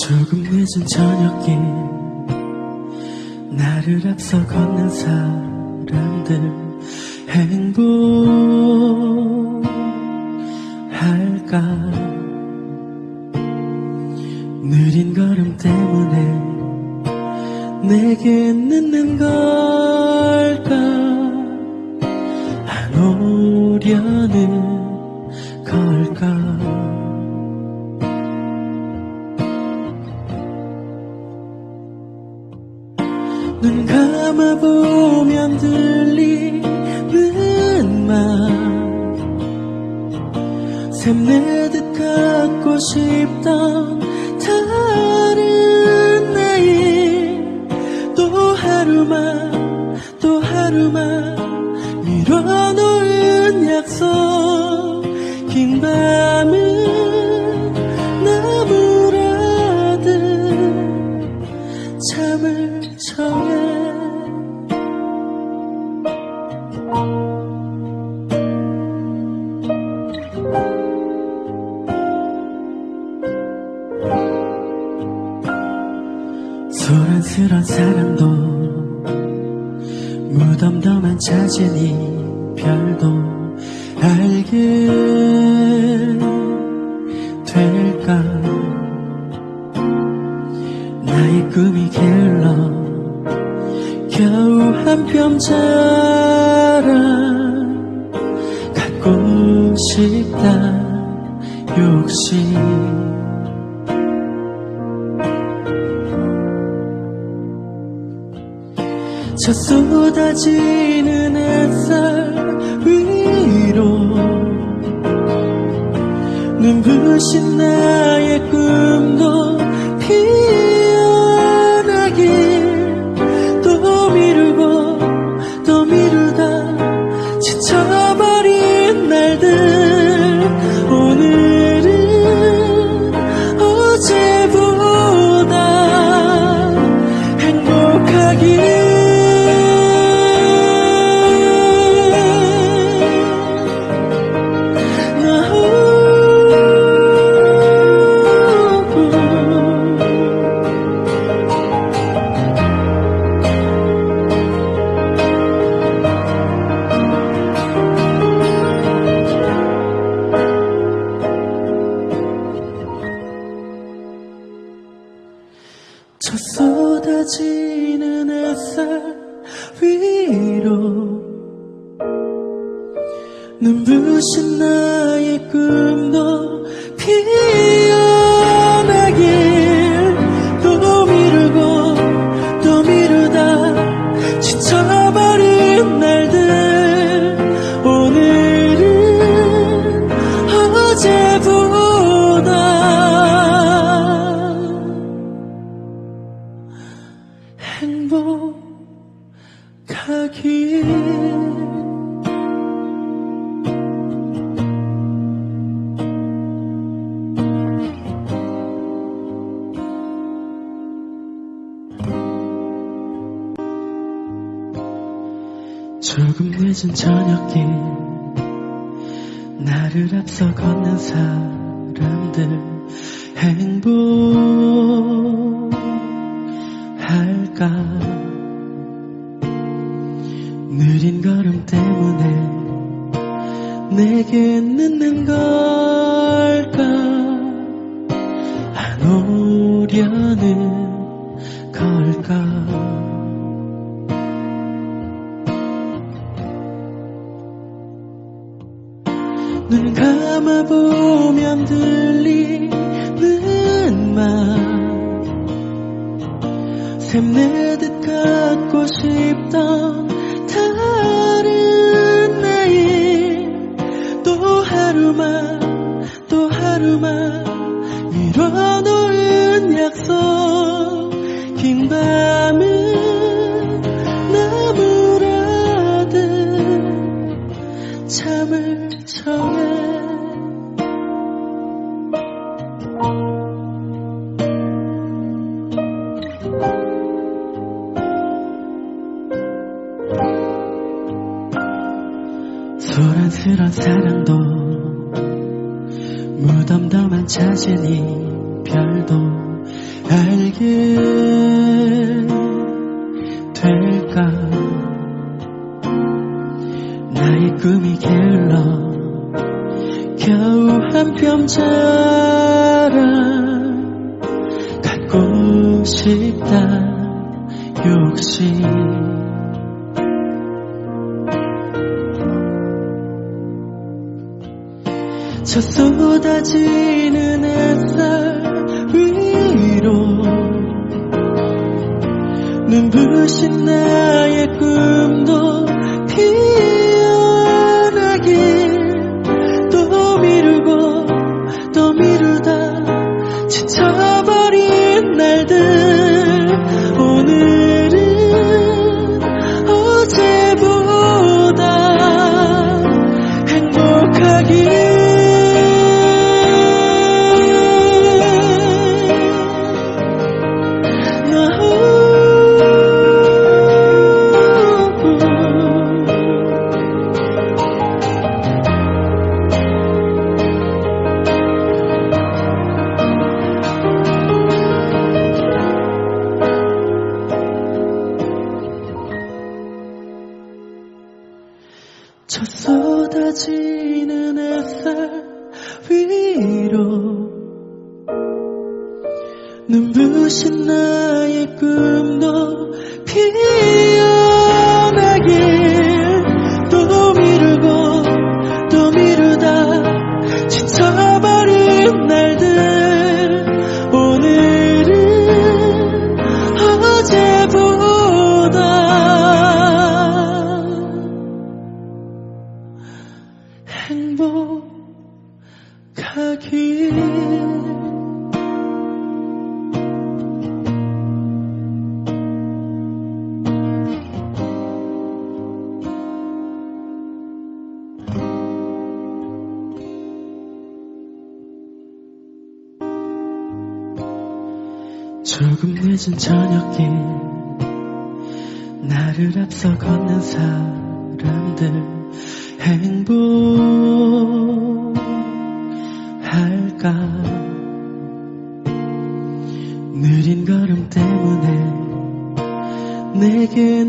조금 늦은 저녁에 나를 앞서 걷는 사람들. 행복할까? 느린 걸음 때문에 내게 늦는 걸까? 안 오려나? 긴 약속 긴밤. 저 쏟아지는 햇살 위로 눈부신 나의 꿈도 피어 쏟아지는 햇살. 늦은 저녁길. 나를 앞서 걷는 사람들. 행복할까? 느린 걸음 때문에 내겐 쏟아지는 햇살 위로 눈부신 나의 꿈도 피어 저 쏟아지는 햇살 위로 눈부신 나의 꿈도 피어 궁금해진 저녁이 나를 앞서 걷는 사람들. 행복할까? 느린 걸음 때문에 내겐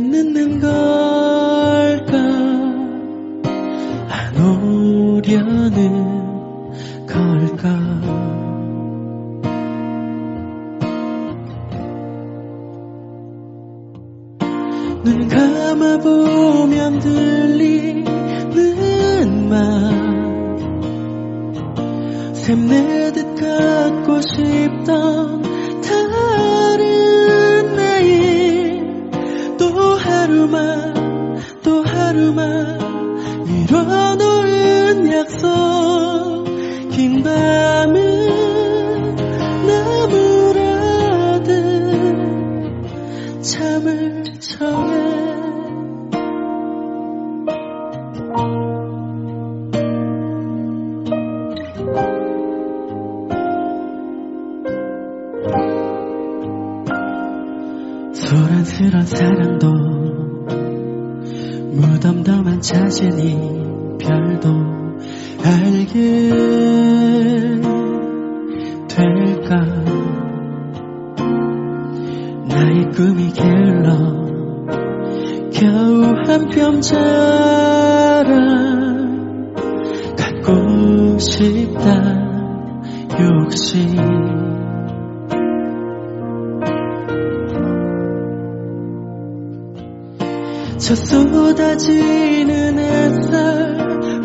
쏟아지는 햇살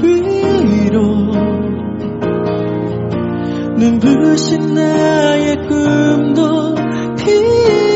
위로 눈부신 나의 꿈도 피어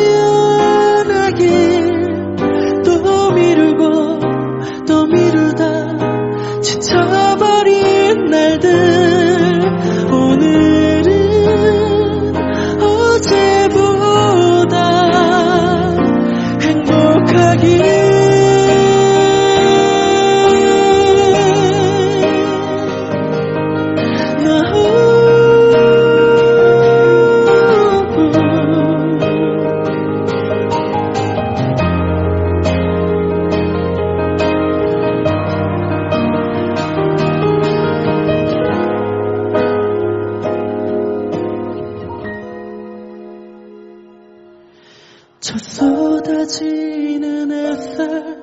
저 쏟아지는 햇살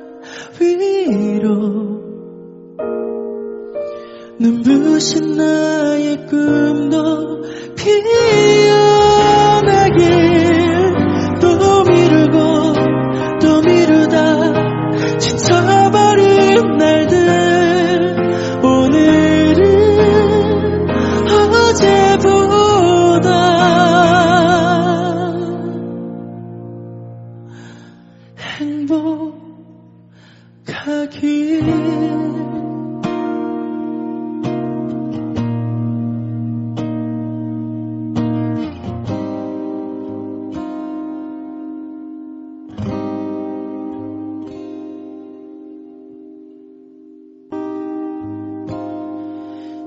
위로 눈부신 나의 꿈도 피어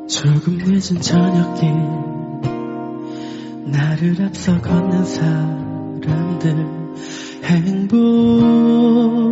조금 늦은 저녁길 나를 앞서 걷는 사람들 행복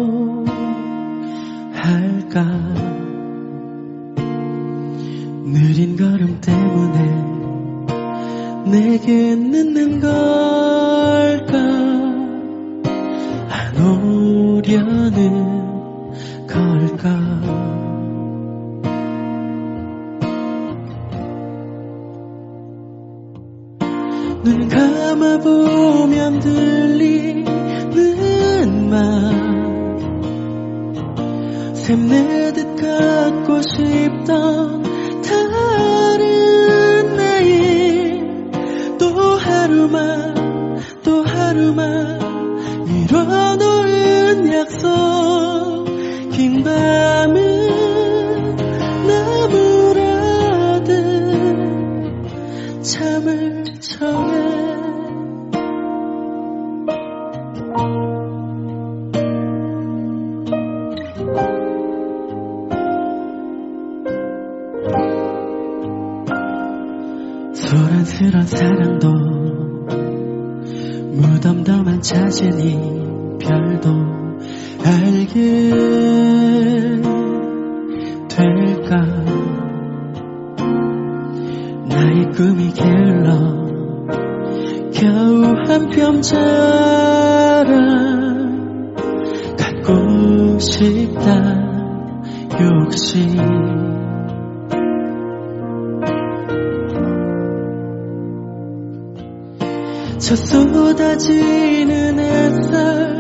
저 쏟아지는 햇살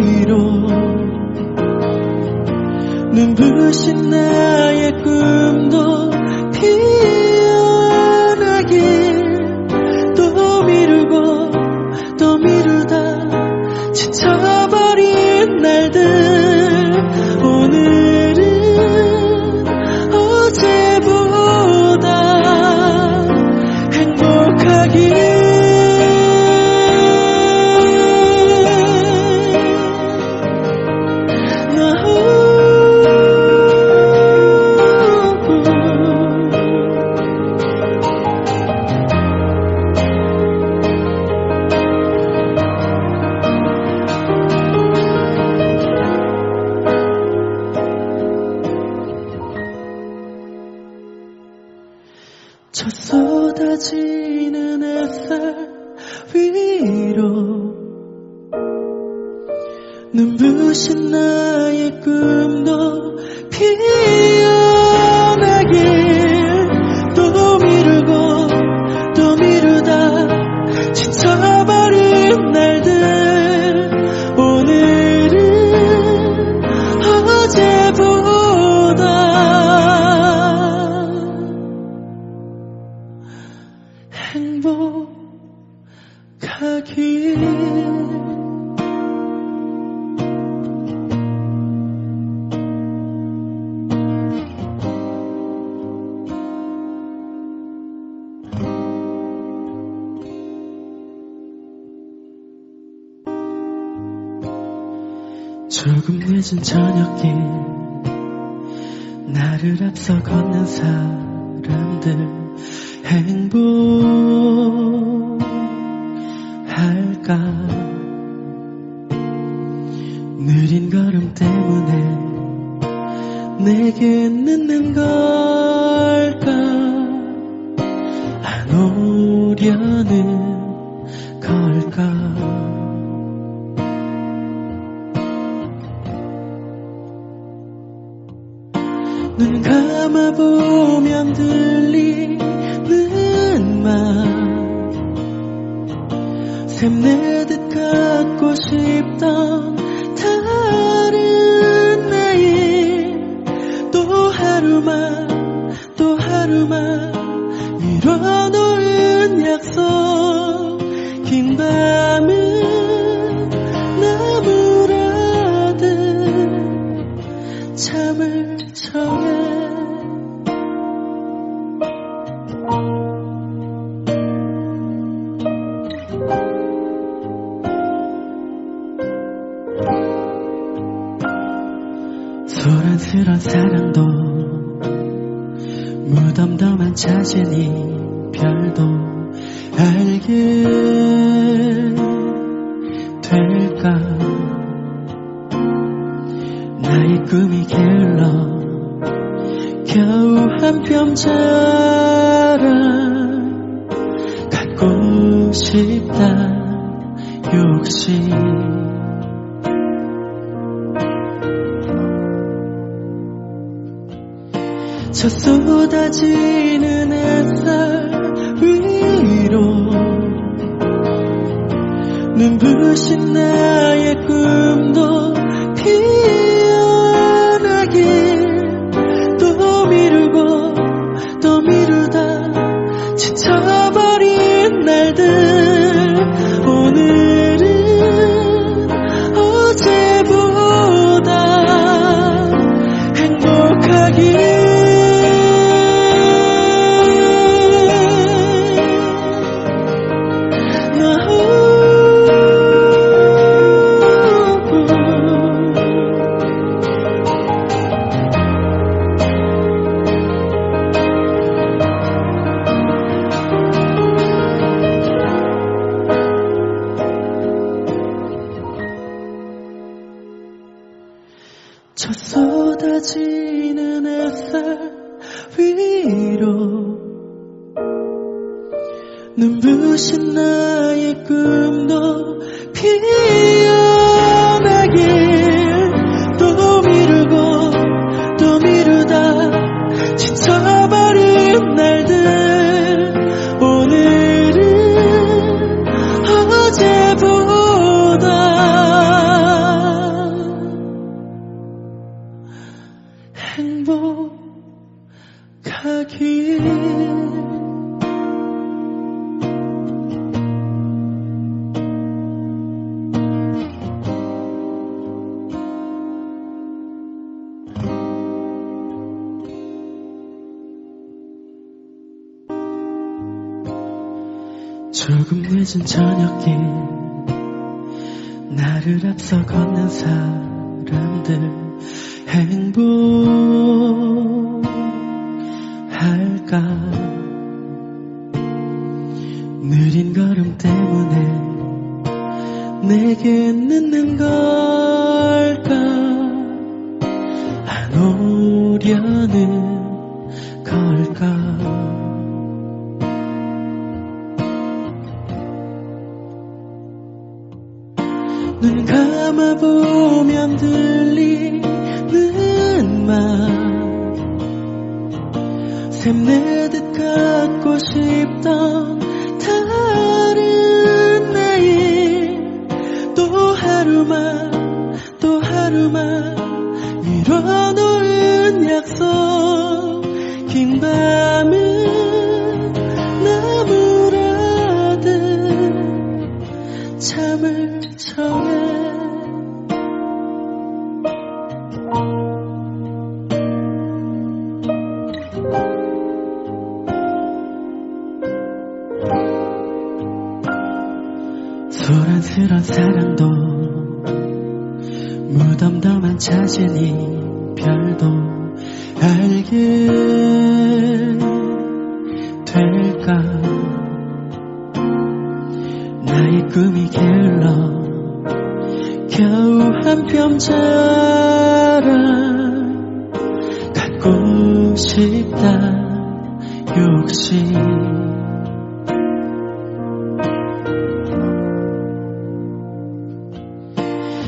위로 눈부신 나의 꿈도 저 쏟아지는 햇살 위로 눈부신 나의 꿈도 피어 조금 늦은 저녁길 나를 앞서 걷는 사람들. 행복할까? 느린 걸음 때문에 내게 늦는 걸까? 안오 저 쏟아지는 햇살 위로 눈부신 나의 꿈도 저 쏟아지는 햇살 위로 눈부신 나의 꿈도 피어 조금 늦은 저녁길 나를 앞서 걷는 사람들. 행복할까? 느린 걸음 때문에 내게 늦는 것.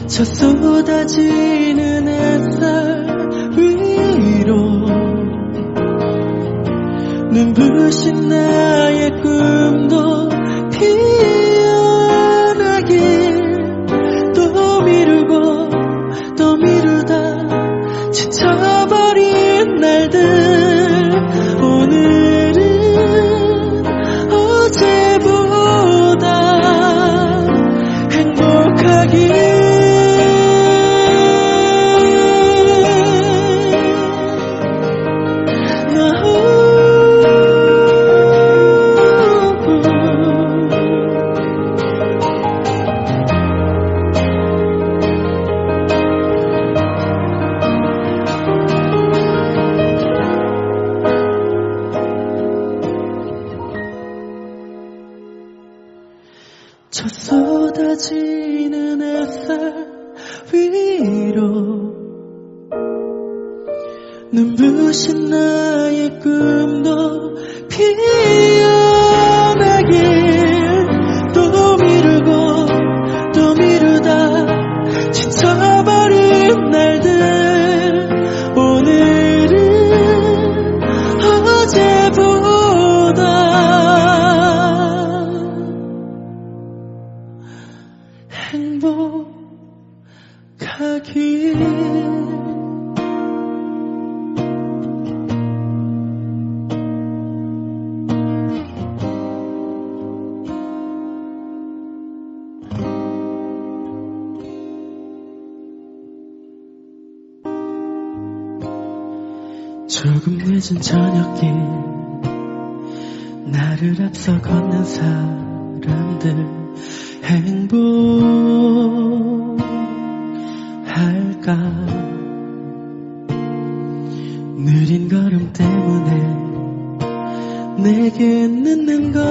저 쏟아지는 햇살 위로 눈부신 나의 꿈도 저 쏟아지는 햇살 위로 눈부신 나의 꿈도 피어 조금늦은 저녁길. 나를 앞서 걷는 사람들. 행복할까? 느린 걸음 때문에 내게 늦는 걸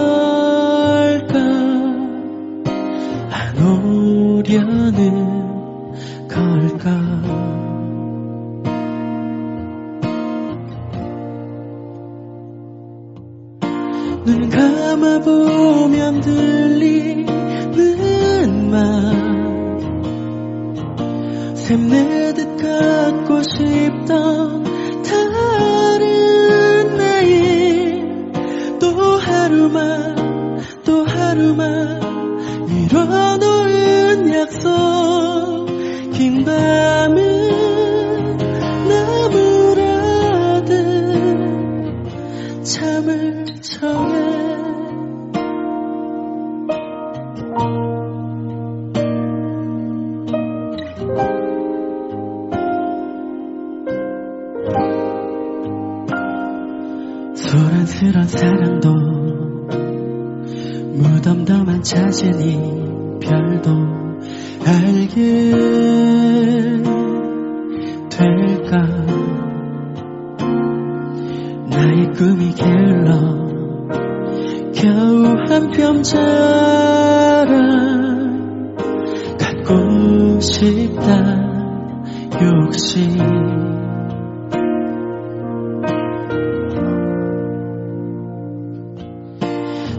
So.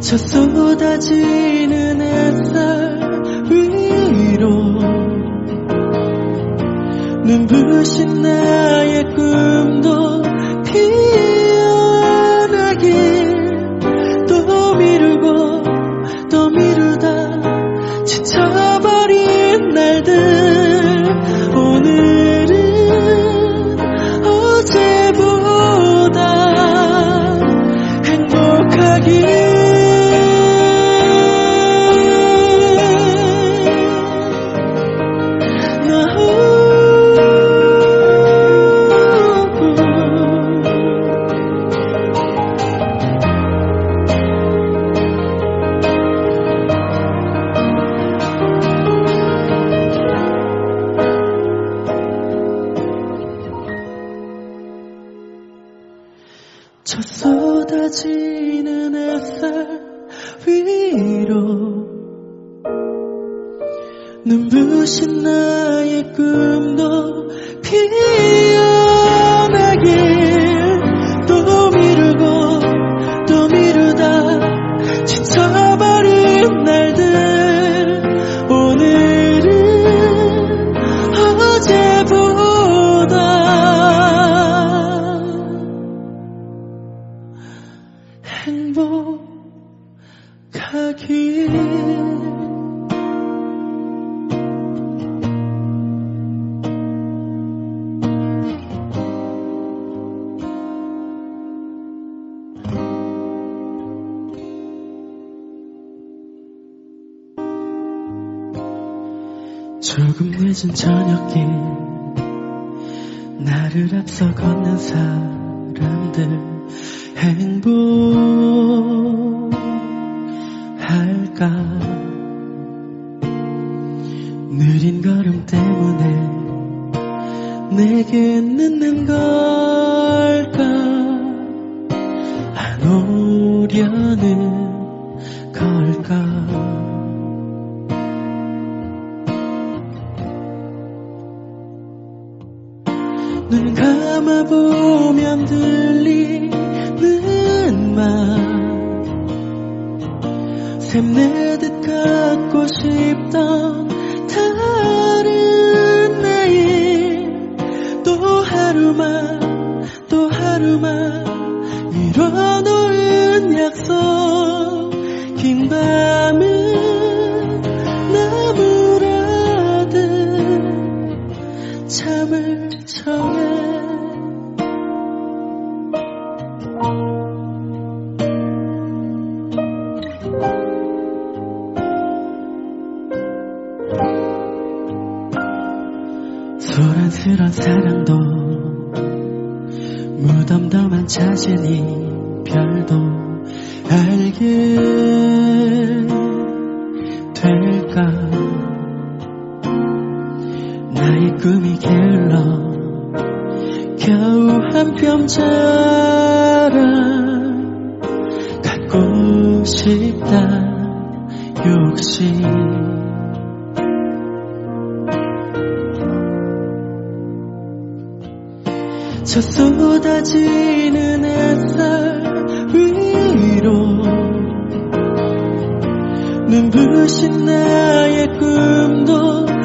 저 쏟아지는 햇살 위로 눈부신 나의 꿈도 저 쏟아지는 햇살 위로 눈부신 나의 꿈 조금 늦은 저녁길 나를 앞서 걷는 사람들. 행복할까? 느린 걸음 때문에 내게 늦는 것. 나눌 약속 긴밤. 저 쏟아지는 햇살 위로 눈부신 나의 꿈도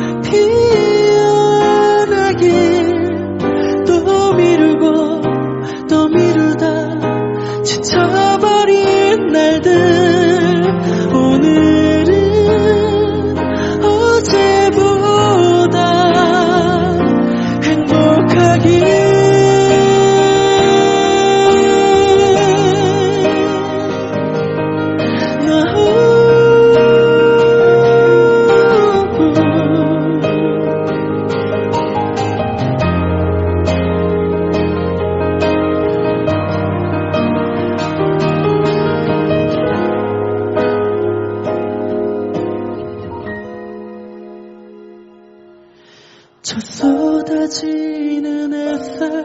지는 햇살